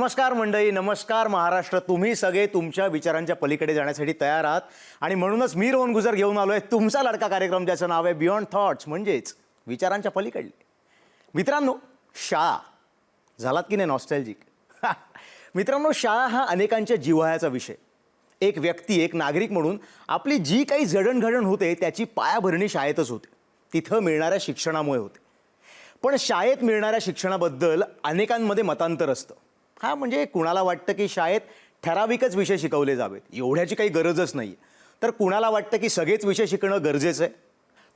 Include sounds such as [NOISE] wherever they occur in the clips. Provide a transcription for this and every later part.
नमस्कार मंडळी नमस्कार महाराष्ट्र. तुम्ही सगळे तुमच्या विचारांच्या पलीकडे जाण्यासाठी तयार आहात. आणि म्हणूनच मी रोहन गुजर घेऊन आलो आहे तुमचा लडका कार्यक्रम ज्याचं नाव आहे बियॉन्ड थॉट्स म्हणजेच विचारांच्या पलीकडले. मित्रांनो शाळा. झालात की नाही नॉस्टॅल्जिक मित्रांनो शाळा हा अनेकांच्या जिव्हाळ्याचा विषय. एक व्यक्ती एक नागरिक म्हणून आपली जी काही जडणघडण होते त्याची पायाभरणी शाळेतच होते. तिथं मिळणाऱ्या शिक्षणामुळे होते. पण शाळेत मिळणाऱ्या शिक्षणाबद्दल अनेकांमध्ये मतांतर असतं. हा म्हणजे कुणाला वाटतं की शाळेत ठराविकच विषय शिकवले जावेत? एवढ्याची काही गरजच नाही तर कुणाला वाटतं की सगळेच विषय शिकणं गरजेचं आहे?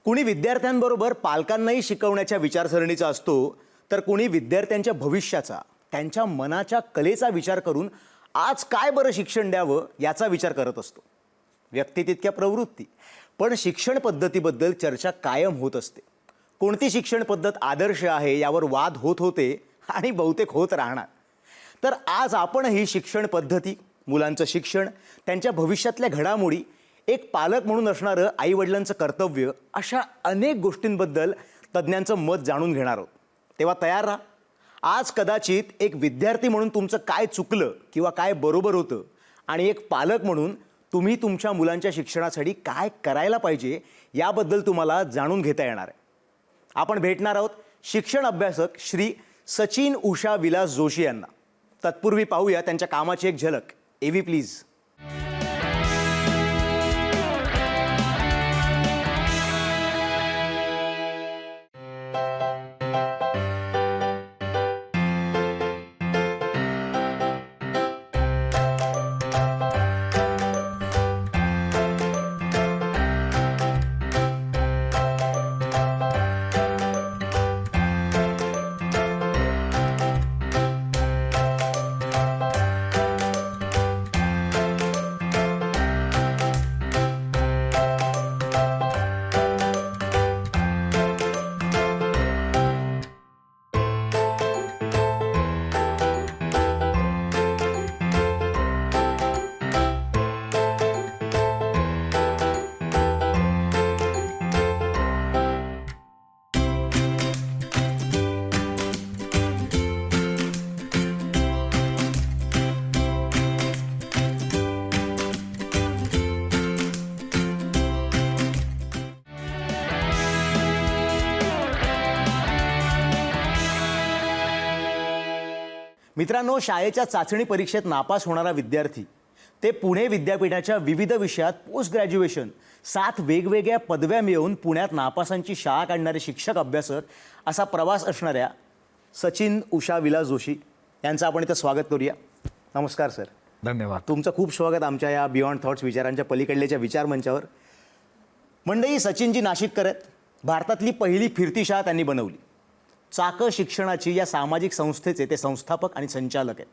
कुणी विद्यार्थ्यांबरोबर पालकांनाही शिकवण्याच्या विचारसरणीचा असतो तर कुणी विद्यार्थ्यांच्या भविष्याचा त्यांच्या मनाच्या कलेचा विचार करून आज काय बरं शिक्षण द्यावं याचा विचार करत असतो. व्यक्ती तितक्या प्रवृत्ती पण शिक्षण पद्धतीबद्दल चर्चा कायम होत असते. कोणती शिक्षण पद्धत आदर्श आहे यावर वाद होत होते आणि बहुतेक होत राहणार. तर आज आपणही शिक्षण पद्धती मुलांचं शिक्षण त्यांच्या भविष्यातल्या घडामोडी एक पालक म्हणून असणारं आईवडिलांचं कर्तव्य अशा अनेक गोष्टींबद्दल तज्ज्ञांचं मत जाणून घेणार आहोत. तेव्हा तयार राहा. आज कदाचित एक विद्यार्थी म्हणून तुमचं काय चुकलं किंवा काय बरोबर होतं आणि एक पालक म्हणून तुम्ही तुमच्या मुलांच्या शिक्षणासाठी काय करायला पाहिजे याबद्दल तुम्हाला जाणून घेता येणार आहे. आपण भेटणार आहोत शिक्षण अभ्यासक श्री सचिन उषा विलास जोशी यांना. तत्पूर्वी पाहूया त्यांच्या कामाची एक झलक. एव्ही प्लीज मित्रांनो शाळेच्या चाचणी परीक्षेत नापास होणारा विद्यार्थी ते पुणे विद्यापीठाच्या विविध विषयात पोस्ट ग्रॅज्युएशन सात वेगवेगळ्या पदव्या मिळवून पुण्यात नापासांची शाळा काढणारे शिक्षक अभ्यासक असा प्रवास असणाऱ्या सचिन उषा विलास जोशी यांचं आपण इथं स्वागत करूया. नमस्कार सर. धन्यवाद. तुमचं खूप स्वागत आमच्या या बियॉन्ड थॉट्स विचारांच्या पलीकडल्याच्या विचार मंचावर. मंडळी सचिनजी नाशिककर आहेत. भारतातली पहिली फिरती शाळा त्यांनी बनवली. चाकं शिक्षणाची या सामाजिक संस्थेचे ते संस्थापक आणि संचालक आहेत.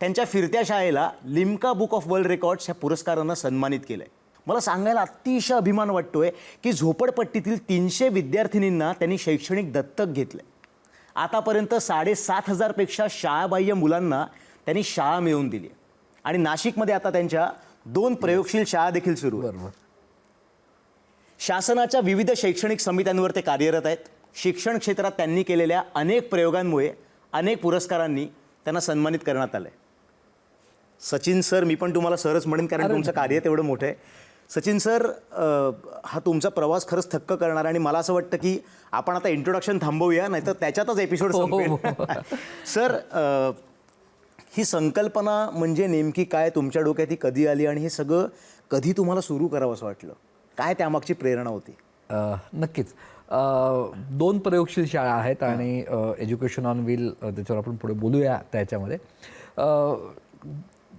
त्यांच्या फिरत्या शाळेला Limca book of world records ह्या पुरस्कारानं सन्मानित केलं आहे मला सांगायला अतिशय अभिमान वाटतोय की झोपडपट्टीतील तीनशे विद्यार्थिनींना त्यांनी शैक्षणिक दत्तक घेतलं आतापर्यंत साडेसात हजारपेक्षा शाळाबाह्य मुलांना त्यांनी शाळा मिळवून दिली आहे. आणि नाशिकमध्ये आता त्यांच्या दोन प्रयोगशील शाळा देखील सुरू शासनाच्या विविध शैक्षणिक समित्यांवर ते कार्यरत आहेत. शिक्षण क्षेत्रात त्यांनी केलेल्या अनेक प्रयोगांमुळे अनेक पुरस्कारांनी त्यांना सन्मानित करण्यात आलं आहे सचिन सर मी पण तुम्हाला सरच म्हणेन कारण तुमचं कार्य तेवढं मोठं आहे. सचिन सर हा तुमचा प्रवास खरंच थक्क करणार आणि मला असं वाटतं की आपण आता इंट्रोडक्शन थांबवूया नाहीतर त्याच्यातच एपिसोड हो, संपेल. [LAUGHS] सर अ, ही संकल्पना म्हणजे नेमकी काय? तुमच्या डोक्यात ही कधी आली आणि हे सगळं कधी तुम्हाला सुरू करावं असं वाटलं? काय त्यामागची प्रेरणा होती? नक्कीच. दोन प्रयोगशील शाळा आहेत आणि एज्युकेशन ऑन व्हील त्याच्यावर आपण पुढे बोलूया त्याच्यामध्ये.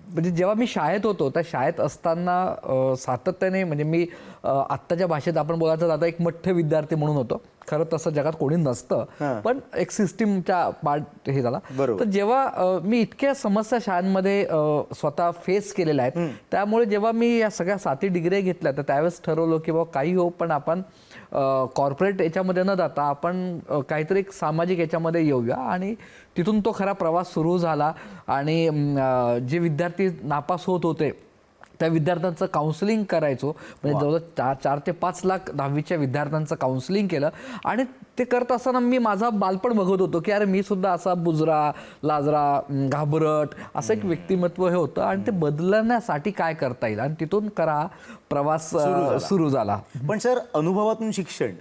म्हणजे जेव्हा मी शाळेत होतो त्या शाळेत असताना सातत्याने म्हणजे मी आत्ताच्या भाषेत आपण बोलायचं आता एक मठ्ठ विद्यार्थी म्हणून होतो. खरं तसं जगात कोणी नसतं पण एक सिस्टीमच्या पार्ट हे झाला. तर जेव्हा मी इतक्या समस्या शाळांमध्ये स्वतः फेस केलेल्या आहेत त्यामुळे जेव्हा मी या सगळ्या साती डिग्री घेतल्या तर त्यावेळेस ठरवलं की बाबा काही हो पण आपण कॉर्पोरेट याच्यामध्ये न जाता आपण काहीतरी एक सामाजिक याच्यामध्ये येऊया आणि तिथून तो खरा प्रवास सुरू झाला. आणि जे विद्यार्थी नापास होत होते त्या विद्यार्थ्यांचं काउन्सिलिंग करायचो. म्हणजे जवळ चार चार ते पाच लाख दहावीच्या विद्यार्थ्यांचं काउन्सिलिंग केलं. आणि ते करत असताना मी माझा बालपण बघत होतो की अरे मी सुद्धा असा बुजरा लाजरा घाबरट असं एक व्यक्तिमत्व हे होतं आणि ते बदलण्यासाठी काय करता येईल? आणि तिथून करा प्रवास सुरू झाला. पण सर अनुभवातून शिक्षण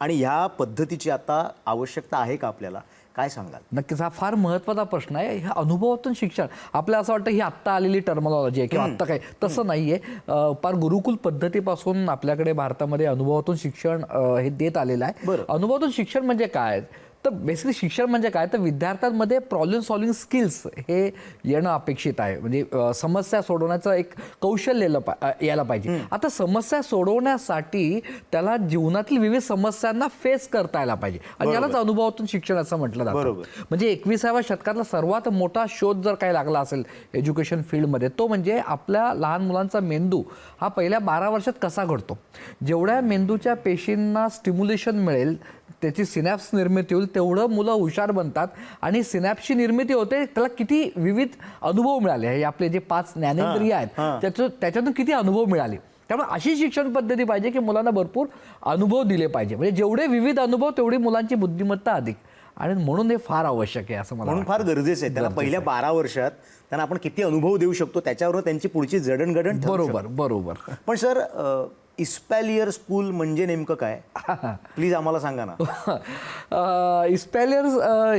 आणि ह्या पद्धतीची आता आवश्यकता आहे का आपल्याला? काय सांगाल? नक्कीच हा फार महत्त्वाचा प्रश्न आहे. ह्या अनुभवातून शिक्षण. आपल्याला असं वाटतं ही आत्ता आलेली टर्मॉलॉजी आहे किंवा आत्ता काय तसं नाही आहे फार गुरुकुल पद्धतीपासून आपल्याकडे भारतामध्ये अनुभवातून शिक्षण हे देत आलेलं आहे. अनुभवातून शिक्षण म्हणजे काय? तर बेसिकली शिक्षण म्हणजे काय? तर विद्यार्थ्यांमध्ये प्रॉब्लेम सॉल्विंग स्किल्स हे येणं अपेक्षित आहे. म्हणजे समस्या सोडवण्याचं एक कौशल्य यायला पा- अ, यायला पाहिजे. आता समस्या सोडवण्यासाठी त्याला जीवनातील विविध समस्यांना फेस करता यायला पाहिजे. आणि यालाच अनुभवातून शिक्षण असं म्हटलं जातं. बरोबर. म्हणजे एकविसाव्या शतकातला सर्वात मोठा शोध जर काही लागला असेल एज्युकेशन फील्डमध्ये तो म्हणजे आपल्या लहान मुलांचा मेंदू हा पहिल्या बारा वर्षात कसा घडतो? जेवढ्या मेंदूच्या पेशींना स्टिम्युलेशन मिळेल त्याची सिनॅप्स निर्मिती होईल तेवढं मुलं हुशार बनतात. आणि सिनॅप्सची निर्मिती होते त्याला किती विविध अनुभव मिळाले. हे आपले जे पाच ज्ञानेंद्रिय आहेत त्याचं त्याच्यातून किती अनुभव मिळाले. त्यामुळे अशी शिक्षण पद्धती पाहिजे की मुलांना भरपूर अनुभव दिले पाहिजे. म्हणजे जेवढे विविध अनुभव तेवढी मुलांची बुद्धिमत्ता अधिक. आणि म्हणून हे फार आवश्यक आहे असं मला म्हणून फार गरजेचं आहे. त्यांना पहिल्या बारा वर्षात त्यांना आपण किती अनुभव देऊ शकतो त्याच्यावर त्यांची पुढची जडणघडण बरोबर बरोबर. पण सर इस्पॅलियर स्कूल म्हणजे नेमकं काय? प्लीज आम्हाला सांगा ना. [LAUGHS] इस्पॅलियर्स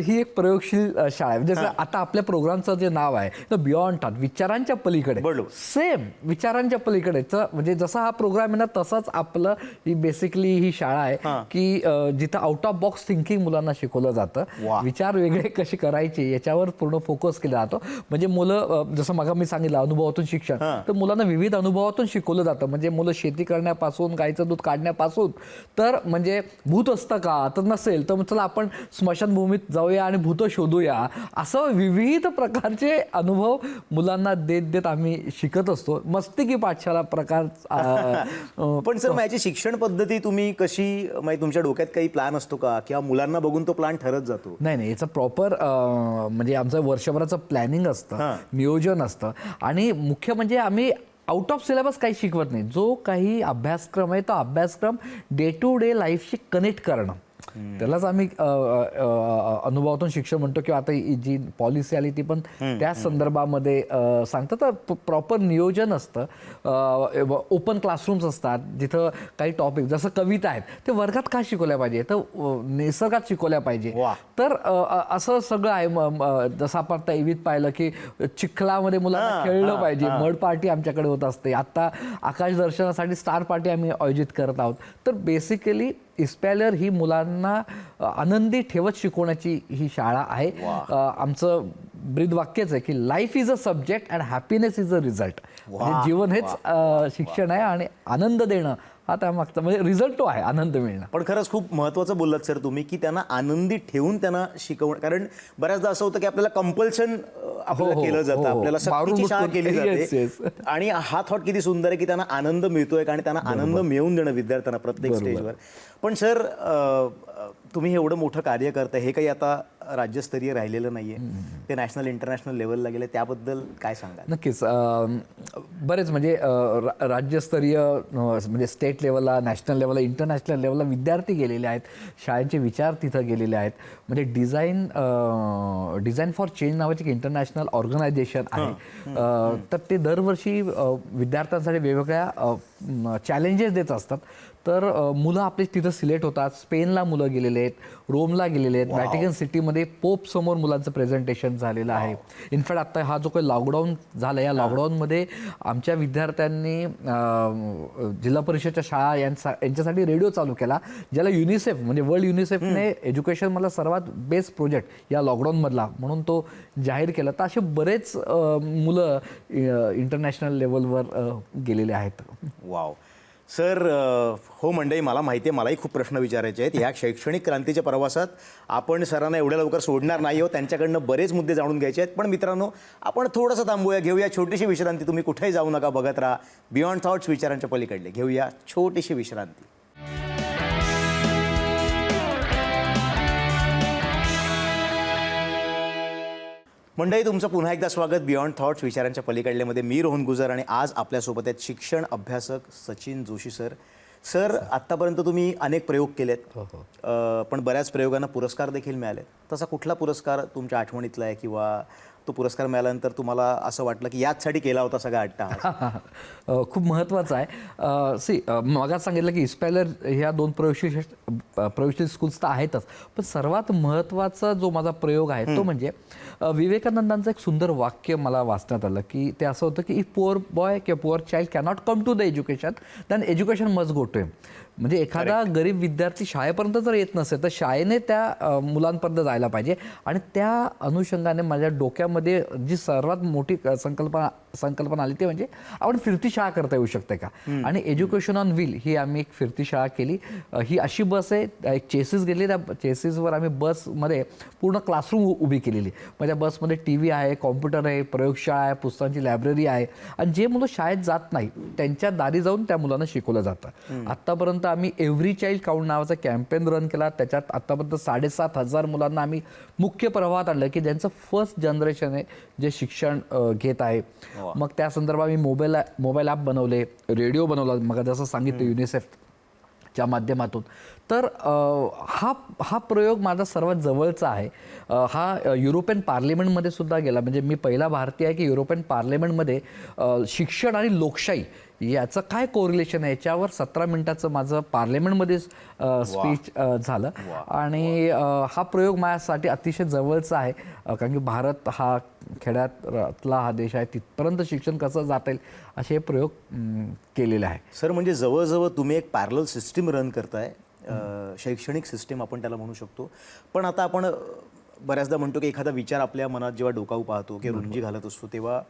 ही एक प्रयोगशील शाळा आहे. म्हणजे जसं आता आपल्या प्रोग्रामचं जे नाव आहे तर बियॉन्ड टॉट विचारांच्या पलीकडे. बरोबर. सेम विचारांच्या पलीकडे. म्हणजे जसा हा प्रोग्राम आहे ना तसंच आपलं ही बेसिकली ही शाळा आहे की जिथं आउट ऑफ बॉक्स थिंकिंग मुलांना शिकवलं जातं. विचार वेगळे कसे करायचे याच्यावर पूर्ण फोकस केला जातो. म्हणजे मुलं जसं मग मी सांगितलं अनुभवातून शिक्षण. तर मुलांना विविध अनुभवातून शिकवलं जातं. म्हणजे मुलं शेती करण्यापासून गाईचं दूध काढण्यापासून तर म्हणजे भूत असतं का? तर नसेल. तर चला आपण स्मशानभूमीत जाऊया आणि भूत शोधूया. असं विविध प्रकारचे अनुभव मुलांना देत देत आम्ही शिकत असतो. मस्तिकी पाठशाला प्रकार [LAUGHS] पण सर याची शिक्षण पद्धती तुम्ही कशी म्हणजे तुमच्या डोक्यात काही प्लॅन असतो का? किंवा मुलांना बघून तो प्लॅन ठरत जातो? नाही नाही. याचं प्रॉपर म्हणजे आमचं वर्षभराचं प्लॅनिंग असतं. नियोजन असतं. आणि मुख्य म्हणजे आम्ही आउट ऑफ सिलेबस काही शिकवत नाही. जो काही अभ्यासक्रम आहे तो अभ्यासक्रम डे टू डे लाईफशी कनेक्ट करणं. त्यालाच आम्ही अनुभवातून शिक्षण म्हणतो किंवा आता जी पॉलिसी आली ती पण त्याच संदर्भामध्ये अ, सांगतं तर प्रॉपर नियोजन असतं. ओपन क्लासरूम्स असतात. जिथं काही टॉपिक जसं कविता आहेत ते वर्गात का शिकवल्या पाहिजे? तर निसर्गात शिकवल्या पाहिजे. तर असं सगळं आहे. जसं आपण आता एवीत पाहिलं की चिखलामध्ये मुलांना खेळलं पाहिजे. मड पार्टी आमच्याकडे होत असते. आता आकाश दर्शनासाठी स्टार पार्टी आम्ही आयोजित करत आहोत. तर बेसिकली इस्पॅलर ही मुलांना आनंदी ठेवत शिकवण्याची ही शाळा आहे. आमचं ब्रीद वाक्यच आहे की life is a subject and happiness is a result जीवन हेच शिक्षण आहे आणि आनंद देणं हा त्यामागचा म्हणजे रिझल्ट तो आहे आनंद मिळणं. पण खरंच खूप महत्वाचं बोललात सर तुम्ही की त्यांना आनंदी ठेवून त्यांना शिकवणं. कारण बऱ्याचदा असं होतं की आपल्याला कंपल्शन आपल्याला हो, हो, केलं जातं. हो. आपल्याला सक्तीची शाळा केली जाते. [LAUGHS] आणि हा थॉट किती सुंदर आहे की त्यांना आनंद मिळतोय आणि त्यांना आनंद मिळवून देणं विद्यार्थ्यांना प्रत्येक स्टेजवर पण सर तुम्ही हे एवढं मोठं कार्य करताय हे काही आता राज्यस्तरीय राहिलेलं नाहीये. ते नॅशनल इंटरनॅशनल लेवलला गेले. त्याबद्दल काय सांगाल? नक्कीच. बरेच म्हणजे राज्यस्तरीय म्हणजे स्टेट लेवलला नॅशनल लेवलला इंटरनॅशनल लेवलला विद्यार्थी गेलेले आहेत. शाळेचे विचार तिथं गेलेले आहेत. म्हणजे डिझाईन डिझाईन फॉर चेंज नावाची एक इंटरनॅशनल ऑर्गनायझेशन आहे. तर ते दरवर्षी विद्यार्थ्यांसाठी वेगवेगळ्या चॅलेंजेस देत असतात. तर मुलं आपले तिथं सिलेक्ट होतात. स्पेनला मुलं गेलेले आहेत. रोमला गेलेले आहेत. व्हॅटिकन सिटीमध्ये पोप समोर मुलांचं प्रेझेंटेशन झालेलं आहे. इनफॅक्ट आता हा जो काही लॉकडाऊन झाला या लॉकडाऊनमध्ये आमच्या विद्यार्थ्यांनी जिल्हा परिषदच्या शाळा यांचा यांच्यासाठी रेडिओ चालू केला ज्याला युनिसेफ म्हणजे वर्ल्ड युनिसेफने एज्युकेशन मधला सर्वात बेस्ट प्रोजेक्ट या लॉकडाऊनमधला म्हणून तो जाहीर केला. तर असे बरेच मुलं इंटरनॅशनल लेवलवर गेलेले आहेत. वाव. सर हो मंडळी मला माहिती आहे मलाही खूप प्रश्न विचारायचे आहेत. ह्या शैक्षणिक क्रांतीच्या प्रवासात आपण सरांना एवढ्या लवकर सोडणार नाही हो त्यांच्याकडनं बरेच मुद्दे जाणून घ्यायचे आहेत. पण मित्रांनो आपण थोडंसं थांबूया घेऊया. छोटीशी विश्रांती तुम्ही कुठेही जाऊ नका बघत राहा. बियॉन्ड थॉट्स विचारांच्या पलीकडले. घेऊया छोटीशी विश्रांती. मंडळी तुमचं पुन्हा एकदा स्वागत. बियॉन्ड थॉट्स विचारांच्या पलीकडल्यामध्ये मी रोहन गुजर आणि आज आपल्यासोबत आहेत शिक्षण अभ्यासक सचिन जोशी सर. सर आत्तापर्यंत तुम्ही अनेक प्रयोग केलेत. अ, पण बऱ्याच प्रयोगांना पुरस्कार देखील मिळाले तसा कुठला पुरस्कार तुमच्या आठवणीतला आहे किंवा तो पुरस्कार मिळाल्यानंतर तुम्हाला असं वाटलं की याचसाठी केला होता सगळा अट्टा [LAUGHS] खूप महत्त्वाचं आहे. सी मगाच सांगितलं की इस्पॅलर ह्या दोन प्रयोगशील अ, प्रयोगशील स्कूल्स तर आहेतच. पण सर्वात महत्त्वाचा जो माझा प्रयोग आहे तो म्हणजे विवेकानंदांचं एक सुंदर वाक्य मला वाचण्यात आलं की ते असं होतं की इफ पुअर बॉय किंवा poor child cannot come to the education then education must go to म्हणजे एखादा गरीब विद्यार्थी शाळेपर्यंत जर येत नसेल तर शाळेने त्या मुलांपर्यंत जायला पाहिजे. आणि त्या अनुषंगाने माझ्या डोक्यामध्ये जी सर्वात मोठी संकल्पना संकल्पना आली ते म्हणजे आपण फिरती शाळा करता येऊ शकते का? आणि एज्युकेशन ऑन व्हील ही आम्ही एक फिरती शाळा केली. ही अशी बस आहे एक चेसिस गेली त्या चेसिसवर आम्ही बसमध्ये पूर्ण क्लासरूम उभी केलेली. म्हणजे त्या बसमध्ये टी व्ही आहे कॉम्प्युटर आहे प्रयोगशाळा आहे पुस्तकांची लायब्ररी आहे. आणि जे मुलं शाळेत जात नाही त्यांच्या दारी जाऊन त्या मुलांना शिकवलं जातं. आत्तापर्यंत आम्ही एव्हरी चाइल्ड काउंट नावाचा कॅम्पेन रन केला. त्याच्यात आत्तापर्यंत साडेसात हजार मुलांना आम्ही मुख्य प्रवाहात आणलं की ज्यांचं फर्स्ट जनरेशन आहे जे शिक्षण घेत आहे. मग त्या संदर्भात आम्ही मोबाईल मोबाईल ॲप बनवले रेडिओ बनवला. मग जसं सांगितलं युनिसेफ च्या माध्यमातून. तर हा हा प्रयोग माझा सर्वात जवळचा आहे. हा युरोपियन पार्लिमेंटमध्ये सुद्धा गेला. म्हणजे मी पहिला भारतीय आहे की युरोपियन पार्लिमेंटमध्ये शिक्षण आणि लोकशाही याचं काय कोरिलेशन आहे याच्यावर सतरा मिनिटाचं माझं पार्लिमेंटमध्ये स्पीच झालं. आणि हा प्रयोग माझ्यासाठी अतिशय जवळचा आहे. कारण की भारत हा खेड्यातला हा देश आहे. तिथपर्यंत शिक्षण कसं जाता येईल असे प्रयोग केलेले आहे. सर म्हणजे जवळजवळ तुम्ही एक पॅरल सिस्टीम रन करताय. शैक्षणिक सिस्टीम आपण त्याला म्हणू शकतो. पण आता आपण बऱ्याचदा म्हणतो की एखादा विचार आपल्या मनात जेव्हा डोकावू पाहतो किंवा रुंजी घालत असतो तेव्हा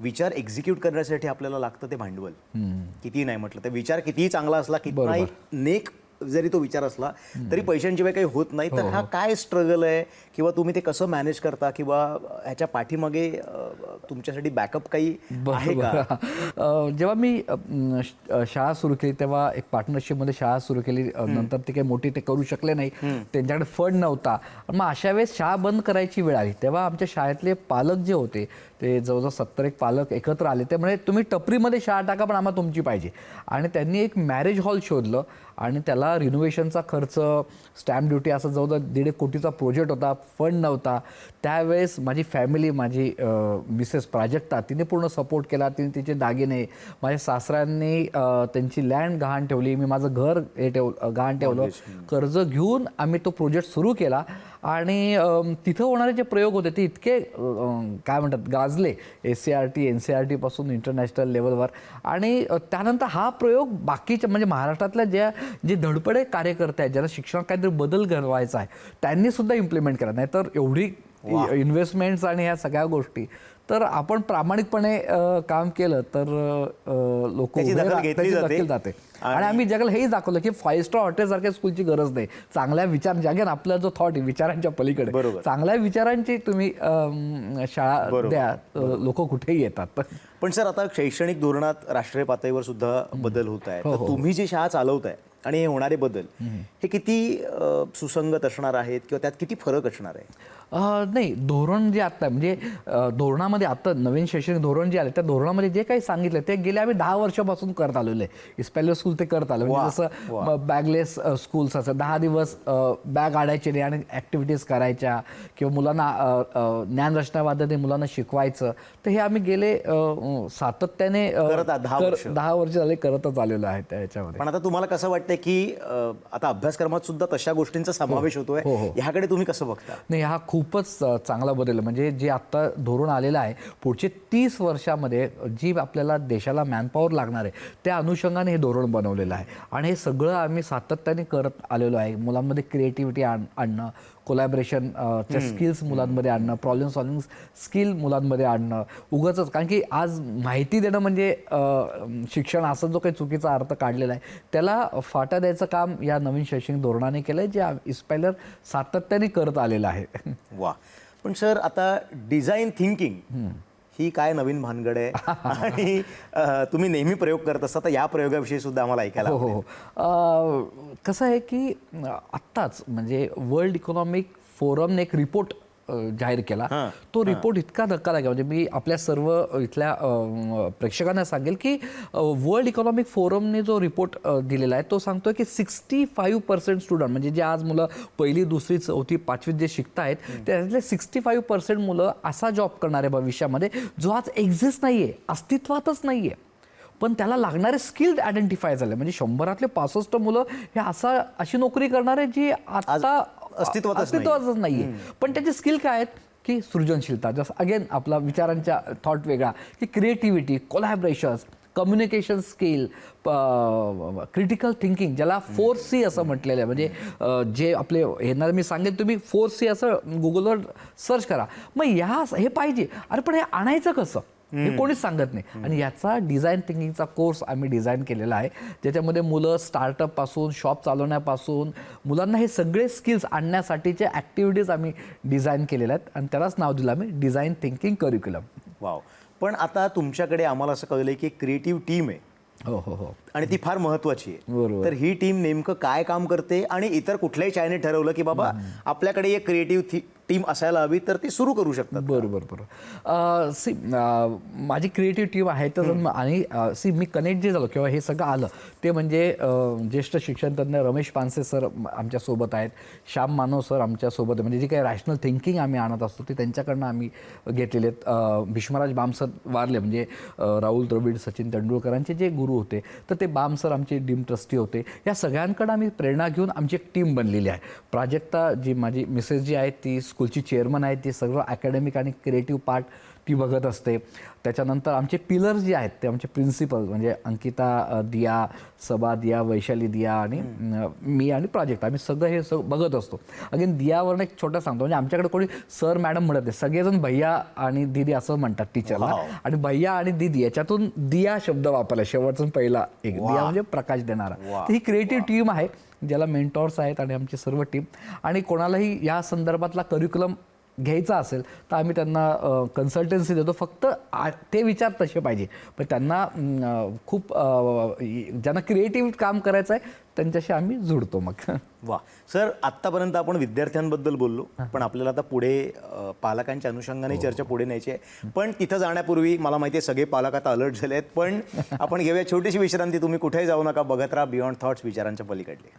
विचार एक्झिक्यूट करण्यासाठी आपल्याला लागतं ते भांडवल. कितीही नाही म्हटलं तर विचार कितीही चांगला असला कितीही नेक जरी तो विचार असला तरी पैशांशिवाय काही होत नाही. तर हा काय स्ट्रगल आहे? किंवा तुम्ही ते कसं मॅनेज करता? किंवा ह्याच्या पाठीमागे तुमच्यासाठी बॅकअप काही आहे का? जेव्हा मी शाळा सुरू केली तेव्हा एक पार्टनरशिपमध्ये शाळा सुरू केली. नंतर ते काही मोठी ते करू शकले नाही. त्यांच्याकडे फंड नव्हता. मग अशा वेळेस शाळा बंद करायची वेळ आली. तेव्हा आमच्या शाळेतले पालक जे होते ते जवळजवळ सत्तर एक पालक एकत्र आले. ते म्हणजे तुम्ही टपरीमध्ये शाळा टाका पण आम्हाला तुमची पाहिजे. आणि त्यांनी एक मॅरेज हॉल शोधलं. आणि त्याला रिनोव्हेशनचा खर्च स्टॅम्प ड्युटी असं जवळजवळ दीड एक कोटीचा प्रोजेक्ट होता फंड नव्हता. त्यावेळेस माझी फॅमिली माझी मिसेस प्राजक्ता तिने पूर्ण सपोर्ट केला तिने तिचे दागिने माझ्या सासऱ्यांनी त्यांची लँड गहाण ठेवली मी माझं घर हे ठेव गहाण ठेवलं. कर्ज घेऊन आम्ही तो प्रोजेक्ट सुरू केला आणि तिथं होणारे जे प्रयोग होते ते इतके काय म्हणतात गाजले S C R T N C R टीपासून international लेवलवर आणि त्यानंतर हा प्रयोग बाकीच्या म्हणजे महाराष्ट्रातल्या ज्या जे धडपडे कार्यकर्ते आहेत ज्याला शिक्षणात काहीतरी बदल घडवायचा आहे त्यांनी सुद्धा इम्प्लिमेंट केला. नाहीतर एवढी इन्व्हेस्टमेंट्स आणि ह्या सगळ्या गोष्टी तर आपण प्रामाणिकपणे काम केलं तर लोक घेतली जाते. आणि आम्ही जगाला हेही दाखवलं की फाईव्ह स्टार हॉटेल सारख्या स्कूलची गरज नाही. चांगल्या विचार जगेन आपला जो थॉट आहे विचारांच्या पलीकडे. चांगल्या विचारांची तुम्ही शाळा द्या लोक कुठेही येतात. पण सर आता शैक्षणिक धोरणात राष्ट्रीय पातळीवर सुद्धा बदल होत आहे तर तुम्ही जी शाळा चालवताय आणि हे होणारे बदल हे किती सुसंगत असणार आहेत किंवा त्यात किती फरक असणार आहे? नाही धोरण जे आता म्हणजे धोरणामध्ये आता नवीन शैक्षणिक धोरण जे आले त्या धोरणामध्ये जे काही सांगितलं ते गेले आम्ही दहा वर्षापासून करत आलेलो आहे. इस्पॅलो स्कूल ते करत आलो. म्हणजे जसं बॅगलेस स्कूल्स असं दहा दिवस बॅग आडायचे नाही आणि ॲक्टिव्हिटीज करायच्या किंवा मुलांना ज्ञानरचनावादाने मुलांना शिकवायचं. तर हे आम्ही गेले सातत्याने दहा वर्ष. झाले करतच आलेलो आहे त्याच्यामध्ये पण आता तुम्हाला कसं वाटतंय की आता अभ्यासक्रमात सुद्धा तशा गोष्टींचा समावेश होतोय. ह्याकडे तुम्ही कसं बघता? नाही हा खूपच चांगला बदल म्हणजे जे आत्ता धोरण आलेलं आहे पुढचे तीस वर्षामध्ये जी आपल्याला देशाला मॅनपॉवर लागणार आहे त्या अनुषंगाने हे धोरण बनवलेलं आहे. आणि हे सगळं आम्ही सातत्याने करत आलेलो आहे. मुलांमध्ये क्रिएटिव्हिटी आण आणणं कोलॅबरेशन च्या स्किल्स मुलांमध्ये आणणं प्रॉब्लेम सॉल्विंग स्किल मुलांमध्ये आणणं उगाच कारण की आज माहिती देणं म्हणजे शिक्षण असा जो काही चुकीचा अर्थ काढलेला आहे त्याला फाटा द्यायचं काम या नवीन शैक्षणिक धोरणाने केलं आहे जे इस्पॅलर सातत्याने करत आलेलं आहे. वा. पण सर आता डिझाईन थिंकिंग ही काय नवीन भानगड आहे? [LAUGHS] आणि तुम्ही नेहमी प्रयोग करत असता तर या प्रयोगाविषयी सुद्धा आम्हाला ऐकायला हो हो हो. कसं आहे की आत्ताच म्हणजे वर्ल्ड इकॉनॉमिक फोरमने एक रिपोर्ट जाहीर केला. तो रिपोर्ट इतका धक्कादायक आहे. म्हणजे मी आपल्या सर्व इथल्या प्रेक्षकांना सांगेल की वर्ल्ड इकॉनॉमिक फोरमने जो रिपोर्ट दिलेला आहे तो सांगतोय की सिक्स्टी फाईव्ह पर्सेंट स्टुडंट म्हणजे जे आज मुलं पहिली दुसरी चौथी पाचवीत जे शिकतायत त्यातले सिक्स्टी फाईव्ह पर्सेंट मुलं असा जॉब करणारे भविष्यामध्ये जो आज एक्झिस्ट नाहीये अस्तित्वातच नाहीये. पण त्याला लागणारे स्किल आयडेंटिफाय झाले. म्हणजे शंभरातले पासष्ट मुलं हे असा अशी नोकरी करणारे जी आता अस्तित्वातच नाही. अस्तित्वातच नाहीये. पण त्याचे स्किल काय आहेत? की सृजनशीलता. जसं अगेन आपला विचारांच्या थॉट वेगळा. की creativity collaborations communication skill critical thinking ज्याला फोर सी असं म्हटलेलं आहे. म्हणजे जे आपले येणार मी सांगेन तुम्ही फोर सी असं गुगलवर सर्च करा. मग ह्या हे पाहिजे. अरे पण हे आणायचं कसं? हे कोणीच सांगत नाही. आणि याचा डिझाईन थिंकिंगचा कोर्स आम्ही डिझाईन केलेला आहे. ज्याच्यामध्ये मुलं स्टार्टअपपासून शॉप चालवण्यापासून मुलांना हे सगळे स्किल्स आणण्यासाठीचे ॲक्टिव्हिटीज आम्ही डिझाईन केलेल्या आहेत. आणि त्यालाच नाव दिलं आम्ही डिझाईन थिंकिंग करिक्युलम वाव पण आता तुमच्याकडे आम्हाला असं कळलं की क्रिएटिव्ह टीम आहे. हो हो हो. आणि ती फार महत्वाची आहे. बरोबर. तर ही टीम नेमकं काय काम करते? आणि इतर कुठल्याही चायने ठरवलं की बाबा आपल्याकडे एक क्रिएटिव्ह टीम असायला हवी तर ती सुरू करू शकतात. बरोबर बरोबर. सी माझी क्रिएटिव्ह टीम आहे तर आणि सी मी कनेक्ट जे झालो किंवा हे सगळं आलं ते म्हणजे ज्येष्ठ शिक्षणतज्ञ रमेश पानसे सर आमच्यासोबत आहेत. श्याम मानव सर आमच्यासोबत. म्हणजे जी काही रॅशनल थिंकिंग आम्ही आणत असतो ते त्यांच्याकडनं आम्ही घेतलेले आहेत. भीष्मराज बाम सर वारले म्हणजे राहुल द्रविड सचिन तेंडुलकरांचे जे गुरु होते तर ते बाम सर आमचे डीम ट्रस्टी होते. या सगळ्यांकडं आम्ही प्रेरणा घेऊन आमची एक टीम बनलेली आहे. प्राजक्ता जी माझी मिसेस जी आहे ती स्कूलची चेअरमन आहे ती सगळं अकॅडमिक आणि क्रिएटिव्ह पार्ट ती बघत असते. त्याच्यानंतर आमचे पिलर्स जे आहेत ते आमचे प्रिन्सिपल म्हणजे अंकिता दिया सबा दिया वैशाली दिया आणि मी आणि प्राजक्त आम्ही सगळं हे सगळं बघत असतो. अगेन दियावरनं एक छोटा सांगतो म्हणजे आमच्याकडे कोणी सर मॅडम म्हणत नाही. सगळेजण भैया आणि दिदी असं म्हणतात टीचरला आणि भैया आणि दिदी याच्यातून दिया शब्द वापरला शेवटचा पहिला एक. दिया म्हणजे प्रकाश देणारा. ही क्रिएटिव्ह टीम आहे. ज्याला मेंटॉर्स आहेत आणि आमची सर्व टीम आणि कोणालाही या संदर्भातला करिक्युलम घ्यायचा असेल तर आम्ही त्यांना कन्सल्टन्सी देतो. फक्त आ- ते विचार तसे पाहिजे. पण त्यांना खूप ज्यांना क्रिएटिव्ह काम करायचं आहे त्यांच्याशी आम्ही जुडतो मग. [LAUGHS] वा. सर आत्तापर्यंत आपण विद्यार्थ्यांबद्दल बोललो पण आपल्याला आता पुढे पालकांच्या अनुषंगाने चर्चा पुढे न्यायची आहे. पण तिथं जाण्यापूर्वी मला माहिती आहे सगळे पालक आता अलर्ट झाले आहेत पण [LAUGHS] आपण घेऊया छोटीशी विश्रांती. तुम्ही कुठेही जाऊ नका बघत राहा बियॉन्ड थॉट्स विचारांच्या पलीकडले.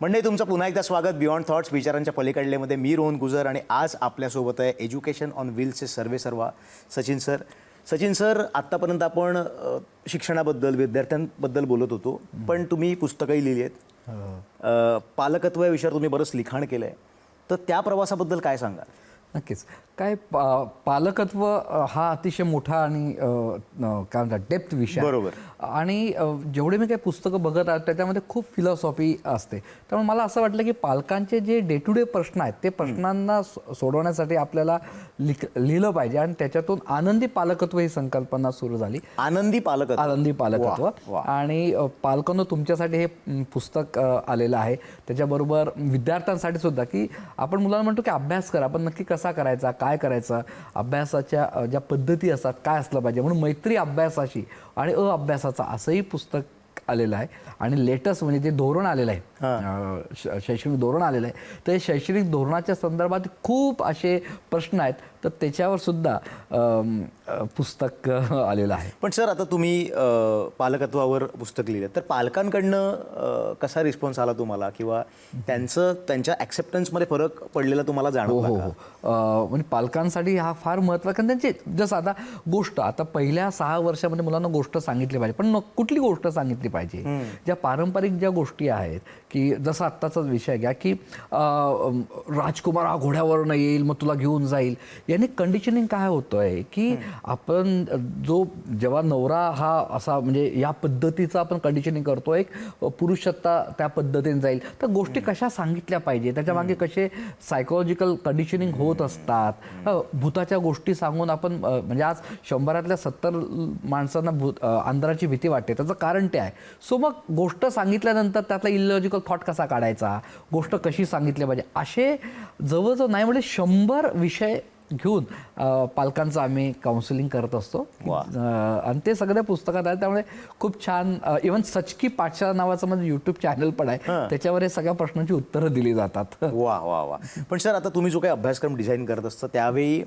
म्हणजे तुमचं पुन्हा एकदा स्वागत. बियॉन्ड थॉट्स विचारांच्या पलीकडलेमध्ये मी रोहन गुजर आणि आज आपल्यासोबत आहे एज्युकेशन ऑन व्हील्सचे सर्वे सर्वा सचिन सर. सचिन सर आत्तापर्यंत आपण शिक्षणाबद्दल विद्यार्थ्यांबद्दल बोलत होतो पण तुम्ही पुस्तकंही लिहिली आहेत. अ, पालकत्व या विषयावर तुम्ही बरंच लिखाण केलं आहे तर त्या प्रवासाबद्दल काय सांगा नक्कीच. काय पा पालकत्व हा अतिशय मोठा आणि काय म्हणतात डेप्थ विषय. बरोबर. आणि अ, जेवढे मी काही पुस्तकं बघत आहे त्याच्यामध्ये खूप फिलॉसॉफी असते. त्यामुळे मला असं वाटलं की पालकांचे जे डे टू डे प्रश्न आहेत ते प्रश्नांना सोडवण्यासाठी आपल्याला लिख लिहिलं पाहिजे. आणि त्याच्यातून आनंदी पालकत्व ही संकल्पना सुरू झाली. आनंदी पालकत्व. आनंदी पालकत्व. आणि अ, पालकांनो तुमच्यासाठी हे पुस्तक अ, आलेलं आहे. त्याच्याबरोबर विद्यार्थ्यांसाठी सुद्धा की आपण मुलांना म्हणतो की अभ्यास करा पण नक्की कसा करायचा काय करायचा? अभ्यासाच्या अ, ज्या पद्धती असतात काय असलं पाहिजे? म्हणून मैत्री अभ्यासाशी आणि अभ्यासाचा असंही पुस्तक आलेलं आहे. आणि लेटेस्ट म्हणजे जे धोरण आलेलं आहे शैक्षणिक धोरण आलेलं आहे. तर शैक्षणिक धोरणाच्या संदर्भात खूप असे प्रश्न आहेत. तर त्याच्यावर सुद्धा पुस्तक आलेलं आहे. पण सर आता तुम्ही पालकत्वावर पुस्तक लिहिलं तर पालकांकडनं कसा रिस्पॉन्स आला तुम्हाला? किंवा त्यांचं त्यांच्या ॲक्सेप्टन्समध्ये फरक पडलेला तुम्हाला हो जाणवला हो? हो. अं, म्हणजे पालकांसाठी हा फार महत्त्वाचा कारण त्यांचे जसं आता गोष्ट आता पहिल्या सहा वर्षामध्ये मुलांना गोष्ट सांगितली पाहिजे. पण न- कुठली गोष्ट सांगितली पाहिजे? ज्या पारंपरिक ज्या गोष्टी आहेत की जसं आत्ताचाच विषय घ्या की राजकुमार हा घोड्यावरनं येईल मग तुला घेऊन जाईल. याने कंडिशनिंग काय होतंय की आपण जो जेव्हा नवरा हा असा म्हणजे या पद्धतीचं आपण कंडिशनिंग करतो एक पुरुषत्ता त्या पद्धतीने जाईल. तर गोष्टी कशा सांगितल्या पाहिजे? त्याच्यामागे कसे सायकोलॉजिकल कंडिशनिंग होत असतात? भूताच्या गोष्टी सांगून आपण म्हणजे आज शंभरातल्या सत्तर माणसांना भूत अ, अंधाराची भीती वाटते. त्याचं कारण ते आहे. सो मग गोष्ट सांगितल्यानंतर त्यातला इलॉजिकल थॉट कसा काढायचा? गोष्ट कशी सांगितली पाहिजे? असे जवळजवळ नाही म्हणजे शंभर विषय घेऊन पालकांचं आम्ही काउन्सिलिंग करत असतो. आणि ते सगळ्या पुस्तकात आहे त्यामुळे खूप छान इवन सचकी पाठशाळा नावाचं माझं युट्यूब चॅनल पण आहे. त्याच्यावर हे सगळ्या प्रश्नांची उत्तरं दिली जातात. [LAUGHS] वा वा वा. पण सर आता तुम्ही जो काही अभ्यासक्रम डिझाईन करत असता त्यावेळी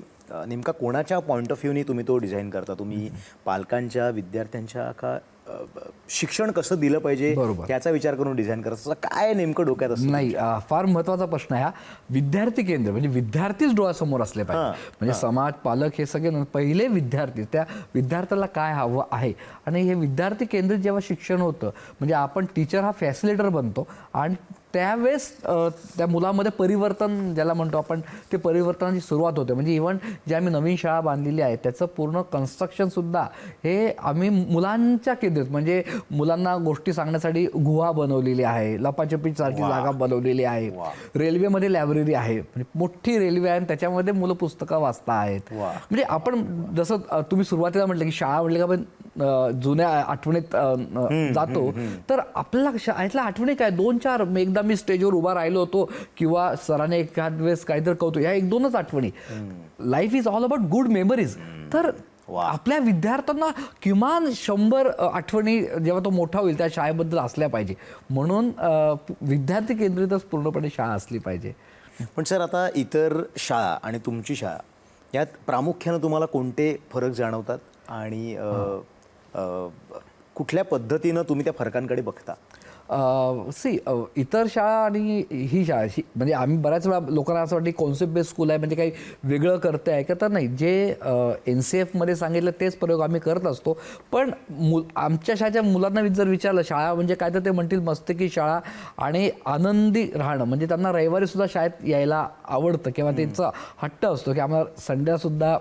नेमका कोणाच्या पॉईंट ऑफ व्ह्यूनी तुम्ही तो डिझाईन करता? तुम्ही पालकांच्या विद्यार्थ्यांच्या का शिक्षण कसं दिलं पाहिजे बरोबर. त्याचा विचार करून डिझाईन करत असता काय नेमकं डोक्यात असतं नाही फार महत्त्वाचा प्रश्न आहे हा. विद्यार्थी केंद्र म्हणजे विद्यार्थीच डोळ्यासमोर असले पाहिजे. म्हणजे समाज पालक हे सगळे न- पहिले विद्यार्थी त्या विद्यार्थ्याला काय हवं आहे? आणि हे विद्यार्थी केंद्रित जेव्हा शिक्षण होतं म्हणजे आपण टीचर हा फॅसिलिटर बनतो आणि त्यावेळेस त्या मुलामध्ये परिवर्तन ज्याला म्हणतो आपण ते परिवर्तनाची सुरुवात होते. म्हणजे इव्हन जे आम्ही नवीन शाळा बांधलेली आहे त्याचं पूर्ण कन्स्ट्रक्शन सुद्धा हे आम्ही मुलांच्या केंद्रित म्हणजे मुलांना गोष्टी सांगण्यासाठी गुहा बनवलेली आहे लपाछपी सारखी जागा बनवलेली आहे. रेल्वेमध्ये लायब्ररी आहे. म्हणजे मोठी रेल्वे आहे आणि त्याच्यामध्ये मुलं पुस्तकं वाचता आहेत. म्हणजे आपण जसं तुम्ही सुरुवातीला म्हटलं की शाळा म्हटलं का जुन्या आठवणीत जातो. तर आपल्याला शाळेतल्या आठवणी काय? दोन चार मी एकदा मी स्टेजवर उभा राहिलो होतो किंवा सराने एखाद वेळेस काहीतरी कौतुक या एक दोनच आठवणी. Life is all about good memories तर. आपल्या विद्यार्थ्यांना किमान शंभर आठवणी जेव्हा तो मोठा होईल त्या शाळेबद्दल असल्या पाहिजे. म्हणून विद्यार्थी केंद्रितच पूर्णपणे शाळा असली पाहिजे. पण सर आता इतर शाळा आणि तुमची शाळा यात प्रामुख्यानं तुम्हाला कोणते फरक जाणवतात? आणि कुठल्या पद्धतीनं तुम्ही त्या फरकांकडे बघता? सी इतर शाळा आणि ही शाळा ही म्हणजे आम्ही बऱ्याच वेळा लोकांना असं वाटतं कॉन्सेप्ट बेस्ड स्कूल आहे म्हणजे काही वेगळं करते आहे का तर नाही. जे एन सी एफमध्ये सांगितलं तेच प्रयोग आम्ही करत असतो. पण मु आमच्या शाळेच्या मुलांना जर विचारलं शाळा म्हणजे काय तर ते म्हणतील मस्तकी शाळा आणि आनंदी राहणं. म्हणजे त्यांना रविवारी सुद्धा शाळेत यायला आवडतं किंवा त्यांचा हट्ट असतो की आम्हाला संडेसुद्धा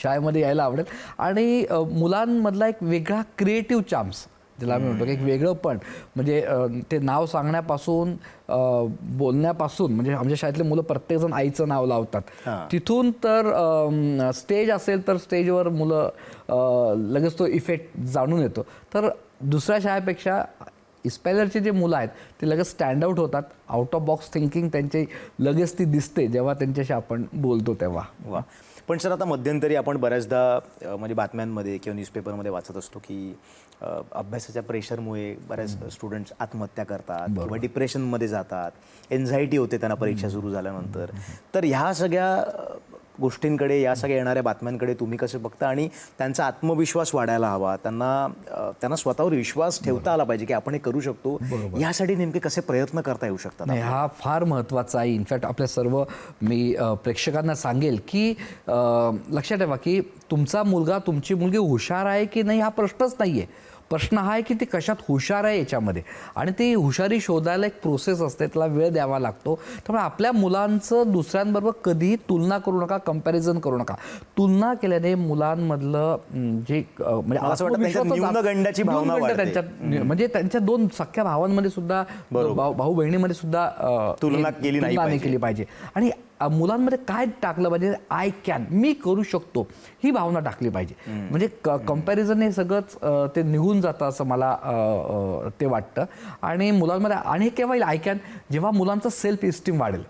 शाळेमध्ये यायला आवडेल. आणि मुलांमधला एक वेगळा क्रिएटिव्ह चाम्स ज्याला आम्ही म्हणतो की एक वेगळं पण. म्हणजे ते नाव सांगण्यापासून बोलण्यापासून म्हणजे आमच्या शाळेतले मुलं प्रत्येकजण आईचं नाव लावतात. तिथून तर स्टेज असेल तर स्टेजवर मुलं लगेच तो इफेक्ट जाणून येतो. तर दुसऱ्या शाळेपेक्षा इस्पॅलरचे जे मुलं आहेत ते लगेच स्टँड आउट होतात. आउट ऑफ बॉक्स थिंकिंग त्यांची लगेच ती दिसते जेव्हा त्यांच्याशी आपण बोलतो तेव्हा. वा. पण सर आता मध्यंतरी आपण बऱ्याचदा म्हणजे बातम्यांमध्ये किंवा न्यूजपेपरमध्ये वाचत असतो की अभ्यासाच्या प्रेशरमुळे बऱ्याच स्टुडंट्स आत्महत्या करतात किंवा डिप्रेशनमध्ये जातात. एन्झायटी होते त्यांना परीक्षा सुरू झाल्यानंतर. तर ह्या सगळ्या गोष्टींकडे या सगळ्या येणाऱ्या बातम्यांकडे तुम्ही कसे बघता आणि त्यांचा आत्मविश्वास वाढायला हवा. त्यांना त्यांना स्वतःवर विश्वास ठेवता आला पाहिजे की आपण हे करू शकतो. यासाठी नेमके कसे प्रयत्न करता येऊ शकतात हा फार महत्त्वाचा आहे. इनफॅक्ट आपल्या सर्व मी प्रेक्षकांना सांगेल की लक्षात ठेवा की तुमचा मुलगा तुमची मुलगी हुशार आहे की नाही हा प्रश्नच नाही आहे प्रश्न हा आहे की ती कशात हुशार आहे याच्यामध्ये? आणि ती हुशारी शोधायला एक प्रोसेस असते त्याला वेळ द्यावा लागतो. त्यामुळे आपल्या मुलांचं दुसऱ्यांबरोबर कधीही तुलना करू नका कंपॅरिझन करू नका. तुलना केल्याने मुलांमधलं जे म्हणजे मला असं वाटतं त्यांच्यात म्हणजे त्यांच्या दोन सख्या भावांमध्ये सुद्धा भाऊ बहिणीमध्ये सुद्धा तुलना केली नाही. केली पाहिजे. आणि मुलांमध्ये काय टाकलं पाहिजे? आय कॅन मी करू शकतो. ही भावना टाकली पाहिजे. म्हणजे कंपॅरिझन हे सगळंच ते निघून जातं असं मला ते वाटतं. आणि मुलांमध्ये आणि केव्हा येईल आय कॅन जेव्हा मुलांचं सेल्फ इस्टीम वाढेल.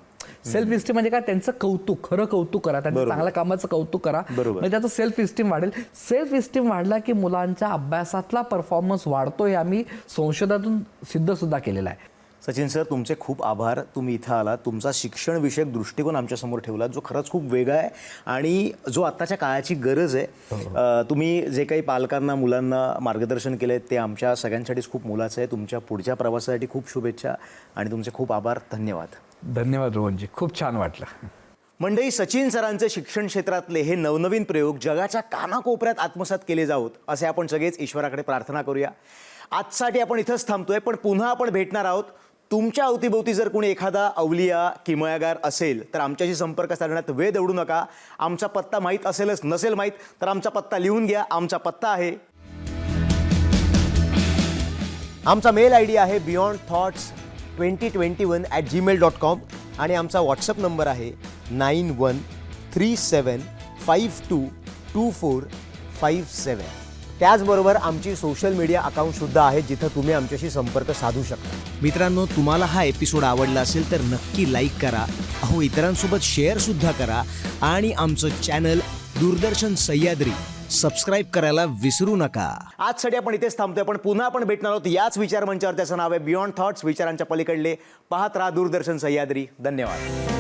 सेल्फ इस्टीम म्हणजे काय? त्यांचं कौतुक खरं कौतुक करा. त्यांच्या चांगल्या कामाचं कौतुक करा. म्हणजे त्याचं सेल्फ इस्टीम वाढेल. सेल्फ इस्टीम वाढला की मुलांच्या अभ्यासातला परफॉर्मन्स वाढतो हे आम्ही संशोधनातून सिद्ध सुद्धा केलेलं आहे. सचिन सर तुमचे खूप आभार. तुम्ही इथं आलात. तुमचा शिक्षणविषयक दृष्टिकोन आमच्यासमोर ठेवला जो खरंच खूप वेगळा आहे आणि जो आत्ताच्या काळाची गरज आहे. अ, तुम्ही जे काही पालकांना मुलांना मार्गदर्शन केलं आहे ते आमच्या सगळ्यांसाठीच खूप मोलाचं आहे. तुमच्या पुढच्या प्रवासासाठी खूप शुभेच्छा आणि तुमचे खूप आभार. धन्यवाद. धन्यवाद रोहनजी. खूप छान वाटलं. मंडळी सचिन सरांचे शिक्षण क्षेत्रातले हे नवनवीन प्रयोग जगाच्या कानाकोपऱ्यात आत्मसात केले जावोत असे आपण सगळेच ईश्वराकडे प्रार्थना करूया. आजसाठी आपण इथंच थांबतोय पण पुन्हा आपण भेटणार आहोत तुमच्या अवतीभोवती जर कोणी एखादा अवलिया किमयागार असेल तर आमच्याशी संपर्क साधण्यात वेळ दवडू नका. आमचा पत्ता माहीत असेलच नसेल माहीत तर आमचा पत्ता लिहून घ्या. आमचा पत्ता आहे. आमचा मेल आय डी आहे beyond thoughts twenty twenty one at Gmail dot com आणि आमचा व्हॉट्सअप नंबर आहे nine one three seven five two two four five seven. त्याचबरोबर आमची सोशल मीडिया अकाउंटसुद्धा आहेत जिथं तुम्ही आमच्याशी संपर्क साधू शकता. मित्रांनो तुम्हाला हा एपिसोड आवडला असेल तर नक्की लाईक करा. अहो इतरांसोबत शेअर सुद्धा करा. आणि आमचं चॅनल दूरदर्शन सह्याद्री सबस्क्राईब करायला विसरू नका. आजसाठी आपण इथेच थांबतोय. पण पुन्हा आपण भेटणार आहोत याच विचार मंचावर त्याचं नाव आहे बियॉन्ड थॉट्स विचारांच्या पलीकडले पाहत राहा दूरदर्शन सह्याद्री. धन्यवाद.